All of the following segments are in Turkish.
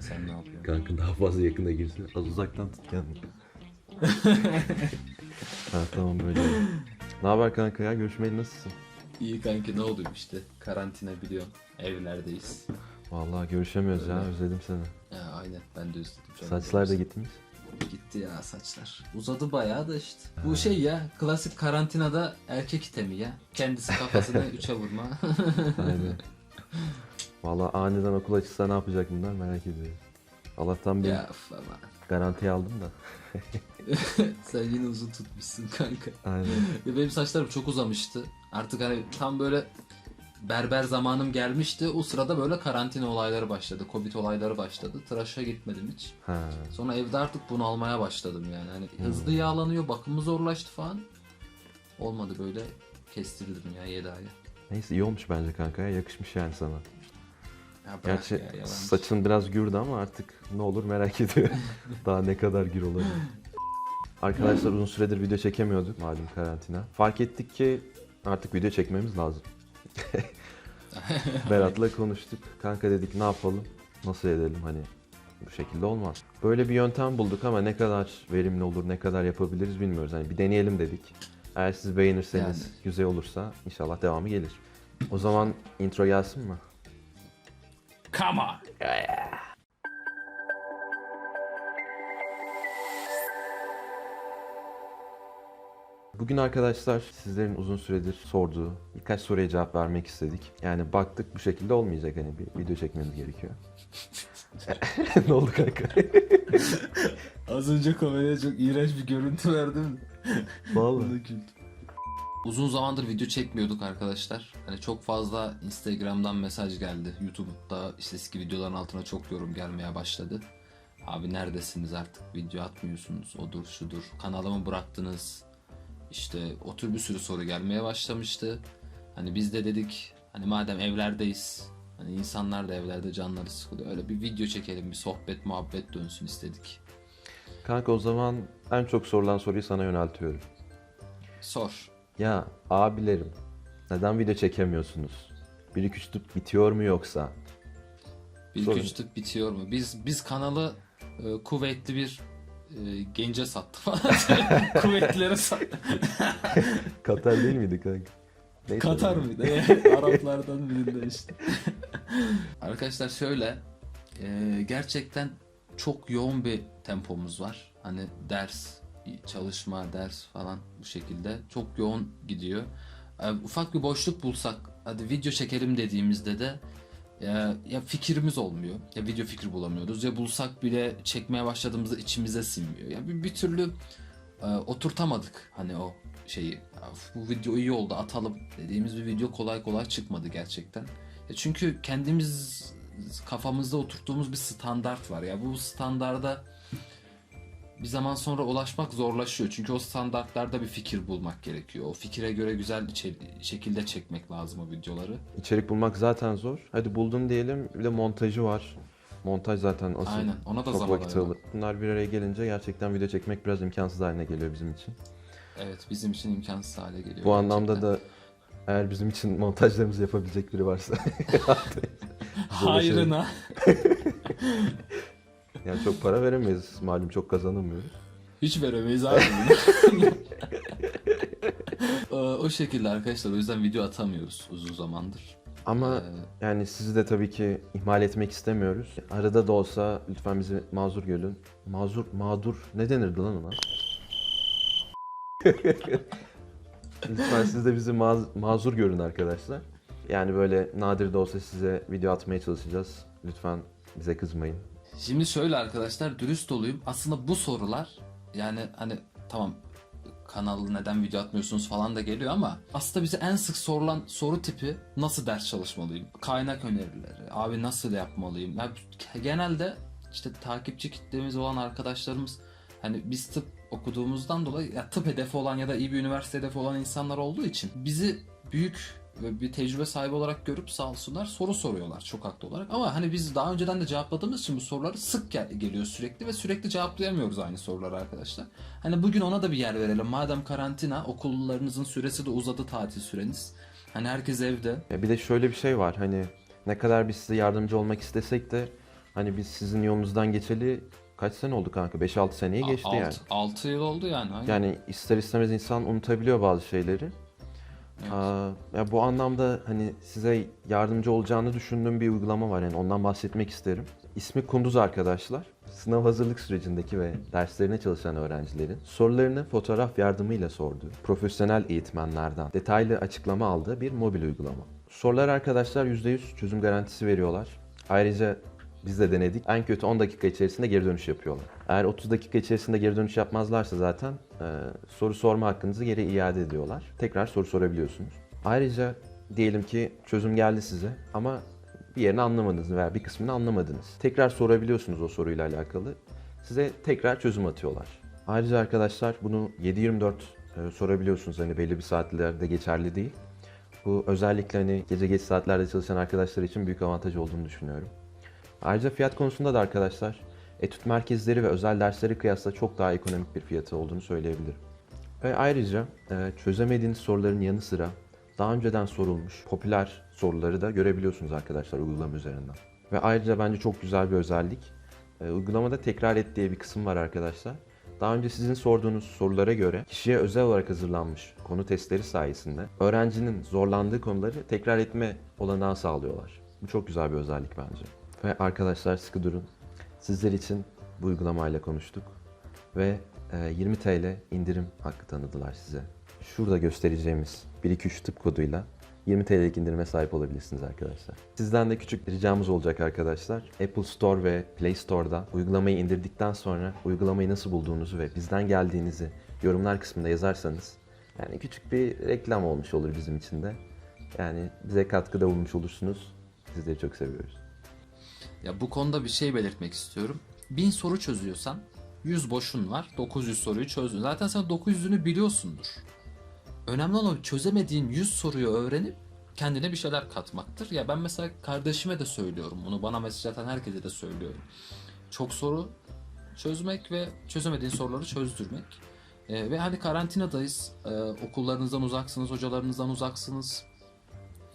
kanka sen ne yapıyorsun? Kanka daha fazla yakına girsin. Az uzaktan tut kendini. ha tamam böyle. Ne haber kanka ya? Görüşmeyeli nasılsın? İyi kanki ne oluyor işte karantina biliyorsun evlerdeyiz. Vallahi görüşemiyoruz ya. Öyle. Özledim seni. Ya aynen ben de özledim. canım. Saçlar da gitmiş. Gitti ya saçlar. Uzadı bayağı da işte. Bu şey ya klasik karantinada erkek itemi ya. Kendisi kafasını üçe vurma. Aynen. Vallahi aniden okul açılsa ne yapacak bunlar merak ediyorum. Allah'tan bir ya üf ama. garanti aldım da. Sen yine uzun tutmuşsun kanka. Aynen. Ya benim saçlarım çok uzamıştı. Artık hani tam böyle berber zamanım gelmişti. O sırada böyle karantina olayları başladı. Covid olayları başladı. Tıraşa gitmedim hiç. Ha. Sonra evde artık bunalmaya başladım yani. Hani hızlı yağlanıyor, bakımı zorlaştı falan. Olmadı böyle kestirdim ya 7 aya. Neyse iyi olmuş bence kanka ya. Yakışmış yani sana. Ya Gerçi ya, yalan. saçın biraz gürdü ama artık ne olur merak ediyorum. Daha ne kadar gür olabilir. Arkadaşlar uzun süredir video çekemiyorduk malum karantina. Fark ettik ki artık video çekmemiz lazım. Berat'la konuştuk. Kanka dedik ne yapalım? Nasıl edelim hani bu şekilde olmaz. Böyle bir yöntem bulduk ama ne kadar verimli olur, ne kadar yapabiliriz bilmiyoruz. Hani bir deneyelim dedik. Eğer siz beğenirseniz, Yani. güzel olursa inşallah devamı gelir. O zaman intro gelsin mi? Come on. Bugün arkadaşlar sizlerin uzun süredir sorduğu birkaç soruya cevap vermek istedik. Yani baktık bu şekilde olmayacak hani bir video çekmemiz gerekiyor. ne oldu kanka? Az önce kameraya çok iğrenç bir görüntü verdim. Vallahi. Uzun zamandır video çekmiyorduk arkadaşlar. Hani çok fazla Instagram'dan mesaj geldi. YouTube'da işte eski videoların altına çok yorum gelmeye başladı. Abi neredesiniz artık video atmıyorsunuz odur şudur kanalımı bıraktınız. İşte o tür bir sürü soru gelmeye başlamıştı. Hani biz de dedik hani madem evlerdeyiz hani insanlar da evlerde canları sıkılıyor. Öyle bir video çekelim bir sohbet muhabbet dönsün istedik. Kanka o zaman en çok sorulan soruyu sana yöneltiyorum. Sor. Ya abilerim neden video çekemiyorsunuz? 1 2 3 tıp bitiyor mu yoksa? Bir Sorun. iki üç tık bitiyor mu? Biz biz kanalı e, kuvvetli bir e, gence sattık falan. Kuvvetlilere sattık. Katar değil miydi kanka? Neyse. Katar mıydı? Araplardan birinde işte. Arkadaşlar şöyle e, gerçekten çok yoğun bir tempomuz var. Hani ders, çalışma, ders falan bu şekilde çok yoğun gidiyor. E, ufak bir boşluk bulsak hadi video çekelim dediğimizde de ya, ya fikrimiz olmuyor. Ya video fikri bulamıyoruz. Ya bulsak bile çekmeye başladığımızda içimize sinmiyor. Ya bir, bir türlü e, oturtamadık hani o şeyi. Bu video iyi oldu atalım dediğimiz bir video kolay kolay çıkmadı gerçekten. Ya çünkü kendimiz kafamızda oturttuğumuz bir standart var. Ya bu standarda bir zaman sonra ulaşmak zorlaşıyor. Çünkü o standartlarda bir fikir bulmak gerekiyor. O fikire göre güzel şekilde çekmek lazım o videoları. İçerik bulmak zaten zor. Hadi buldun diyelim bir de montajı var. Montaj zaten asıl Aynen. Ona da çok zaman vakit alır. Bunlar bir araya gelince gerçekten video çekmek biraz imkansız haline geliyor bizim için. Evet bizim için imkansız hale geliyor. Bu anlamda gerçekten. da eğer bizim için montajlarımızı yapabilecek biri varsa Hayrına. yani çok para veremeyiz malum çok kazanamıyoruz. Hiç veremeyiz abi. Ee, o şekilde arkadaşlar o yüzden video atamıyoruz uzun zamandır. Ama Ee, yani sizi de tabii ki ihmal etmek istemiyoruz. Arada da olsa lütfen bizi mazur görün. Mazur, mağdur ne denirdi lan ona? lütfen siz de bizi maz- mazur görün arkadaşlar. Yani böyle nadir de olsa size video atmaya çalışacağız. Lütfen bize kızmayın. Şimdi şöyle arkadaşlar dürüst olayım. Aslında bu sorular yani hani tamam kanalı neden video atmıyorsunuz falan da geliyor ama aslında bize en sık sorulan soru tipi nasıl ders çalışmalıyım? Kaynak önerileri, abi nasıl yapmalıyım? Ya genelde işte takipçi kitlemiz olan arkadaşlarımız hani biz tıp okuduğumuzdan dolayı ya tıp hedefi olan ya da iyi bir üniversite hedefi olan insanlar olduğu için bizi büyük bir tecrübe sahibi olarak görüp sağ olsunlar soru soruyorlar çok haklı olarak. Ama hani biz daha önceden de cevapladığımız için bu soruları sık gel- geliyor sürekli ve sürekli cevaplayamıyoruz aynı soruları arkadaşlar. Hani bugün ona da bir yer verelim. Madem karantina okullarınızın süresi de uzadı tatil süreniz. Hani herkes evde. Ya bir de şöyle bir şey var hani ne kadar biz size yardımcı olmak istesek de Hani biz sizin yolunuzdan geçeli kaç sene oldu kanka? 5-6 seneyi geçti yani. 6 yıl oldu yani. aynen. Yani ister istemez insan unutabiliyor bazı şeyleri. Evet. Ya bu anlamda hani size yardımcı olacağını düşündüğüm bir uygulama var yani ondan bahsetmek isterim. İsmi Kunduz arkadaşlar. Sınav hazırlık sürecindeki ve derslerine çalışan öğrencilerin sorularını fotoğraf yardımıyla sorduğu, profesyonel eğitmenlerden detaylı açıklama aldığı bir mobil uygulama. Sorular arkadaşlar %100 çözüm garantisi veriyorlar. Ayrıca biz de denedik. En kötü 10 dakika içerisinde geri dönüş yapıyorlar. Eğer 30 dakika içerisinde geri dönüş yapmazlarsa zaten e, soru sorma hakkınızı geri iade ediyorlar. Tekrar soru sorabiliyorsunuz. Ayrıca diyelim ki çözüm geldi size ama bir yerini anlamadınız veya bir kısmını anlamadınız. Tekrar sorabiliyorsunuz o soruyla alakalı. Size tekrar çözüm atıyorlar. Ayrıca arkadaşlar bunu 7-24 e, sorabiliyorsunuz. Hani belli bir saatlerde geçerli değil. Bu özellikle hani gece geç saatlerde çalışan arkadaşlar için büyük avantaj olduğunu düşünüyorum. Ayrıca fiyat konusunda da arkadaşlar etüt merkezleri ve özel dersleri kıyasla çok daha ekonomik bir fiyatı olduğunu söyleyebilirim. Ve ayrıca e, çözemediğiniz soruların yanı sıra daha önceden sorulmuş popüler soruları da görebiliyorsunuz arkadaşlar uygulama üzerinden. Ve ayrıca bence çok güzel bir özellik. E, uygulamada tekrar et diye bir kısım var arkadaşlar. Daha önce sizin sorduğunuz sorulara göre kişiye özel olarak hazırlanmış konu testleri sayesinde öğrencinin zorlandığı konuları tekrar etme olanağı sağlıyorlar. Bu çok güzel bir özellik bence. Ve arkadaşlar sıkı durun. Sizler için bu uygulamayla konuştuk. Ve e, 20 TL indirim hakkı tanıdılar size. Şurada göstereceğimiz 123 tıp koduyla 20 TL'lik indirime sahip olabilirsiniz arkadaşlar. Sizden de küçük bir ricamız olacak arkadaşlar. Apple Store ve Play Store'da uygulamayı indirdikten sonra uygulamayı nasıl bulduğunuzu ve bizden geldiğinizi yorumlar kısmında yazarsanız yani küçük bir reklam olmuş olur bizim için de. Yani bize katkıda bulmuş olursunuz. Sizleri çok seviyoruz. Ya bu konuda bir şey belirtmek istiyorum. 1000 soru çözüyorsan 100 boşun var. 900 soruyu çözdün. Zaten sen 900'ünü biliyorsundur. Önemli olan çözemediğin 100 soruyu öğrenip kendine bir şeyler katmaktır. Ya ben mesela kardeşime de söylüyorum bunu. Bana mesaj atan herkese de söylüyorum. Çok soru çözmek ve çözemediğin soruları çözdürmek. Ee, ve hani karantinadayız. Ee, okullarınızdan uzaksınız, hocalarınızdan uzaksınız.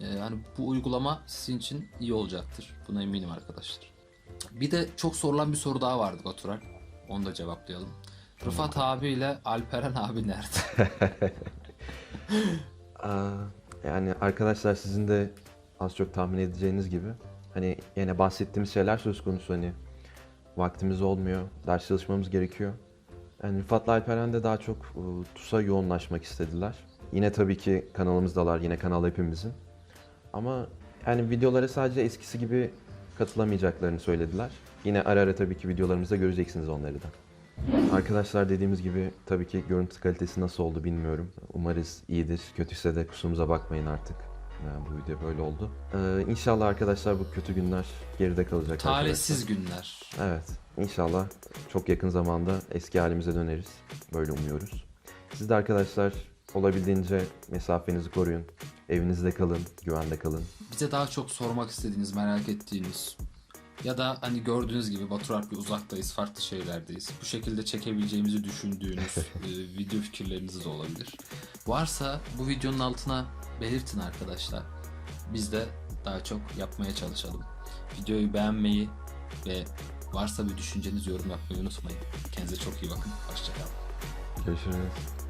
Ee, hani bu uygulama sizin için iyi olacaktır. Buna eminim arkadaşlar. Bir de çok sorulan bir soru daha vardı Batural. Onu da cevaplayalım. Rıfat abiyle Alperen abi nerede? Yani arkadaşlar sizin de az çok tahmin edeceğiniz gibi hani yine bahsettiğimiz şeyler söz konusu hani vaktimiz olmuyor, ders çalışmamız gerekiyor. Yani Rıfat'la Alperen de daha çok e, TUS'a yoğunlaşmak istediler. Yine tabii ki kanalımızdalar, yine kanal hepimizin. Ama yani videolara sadece eskisi gibi katılamayacaklarını söylediler. Yine ara ara tabii ki videolarımızda göreceksiniz onları da. Arkadaşlar dediğimiz gibi tabii ki görüntü kalitesi nasıl oldu bilmiyorum. Umarız iyidir. Kötüyse de kusurumuza bakmayın artık. Yani bu video böyle oldu. Ee, inşallah arkadaşlar bu kötü günler geride kalacak. Talihsiz günler. Evet. İnşallah çok yakın zamanda eski halimize döneriz. Böyle umuyoruz. Siz de arkadaşlar olabildiğince mesafenizi koruyun. Evinizde kalın, güvende kalın. Bize daha çok sormak istediğiniz, merak ettiğiniz ya da hani gördüğünüz gibi Batur Alp'le uzaktayız, farklı şeylerdeyiz. Bu şekilde çekebileceğimizi düşündüğünüz e, video fikirleriniz de olabilir. Varsa bu videonun altına belirtin arkadaşlar. Biz de daha çok yapmaya çalışalım. Videoyu beğenmeyi ve varsa bir düşünceniz yorum yapmayı unutmayın. Kendinize çok iyi bakın. Hoşçakalın. Görüşürüz.